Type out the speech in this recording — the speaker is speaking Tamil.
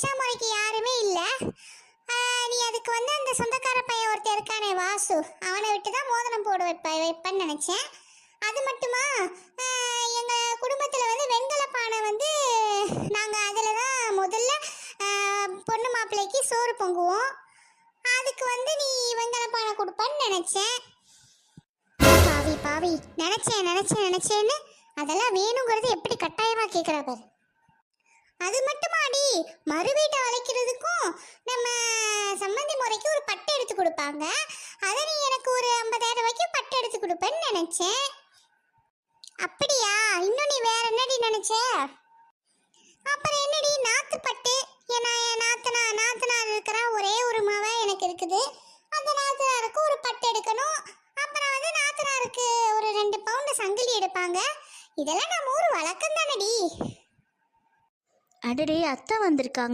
மச்சான் முறைக்கு யாருமே இல்லை. நீ அதுக்கு வந்து அந்த சொந்தக்கார பையன் ஒருத்தர் இருக்கானே வாசு. அவனை விட்டு தான் மோதிரம் போட வைப்ப வைப்பேன்னு நினச்சேன். அது மட்டுமா? எங்கள் குடும்பத்தில் வந்து வெண்கல பானை வந்து நாங்கள் அதில் தான் முதல்ல பொண்ணு மாப்பிள்ளைக்கு சோறு பொங்குவோம். அதுக்கு வந்து நீ வெண்கல பானை கொடுப்பேன்னு நினைச்சேன். பாவி பாவி. நினச்சேன் நினச்சேன் நினச்சேன்னு அதெல்லாம் வேணுங்கிறது எப்படி கட்டாயமாக கேட்குறா பாரு. அது மட்டும் மறு வீட்டை வளைக்கிறதுக்கும் நம்ம சம்மந்தி முறைக்கு ஒரு பட்டு எடுத்து கொடுப்பாங்க. அதை நீ எனக்கு ஒரு ஐம்பதாயிரம் ரூபாய்க்கு பட்டு எடுத்து கொடுப்பேன்னு நினைச்சேன். அப்படியா? இன்னும் நீ வேற என்னடி நினைச்ச? அப்புறம் என்னடி? நாத்து பட்டு. ஏன்னா என் நாத்தனா நாத்தனார் இருக்கிற ஒரே ஒரு மவ எனக்கு இருக்குது. அந்த நாத்தனாருக்கு ஒரு பட்டு எடுக்கணும். அப்புறம் வந்து நாத்தனாருக்கு ஒரு ரெண்டு பவுண்டு சங்கிலி எடுப்பாங்க. இதெல்லாம் நம்ம ஊர் வழக்கம் தானடி அடடே அத்தை வந்திருக்காங்க.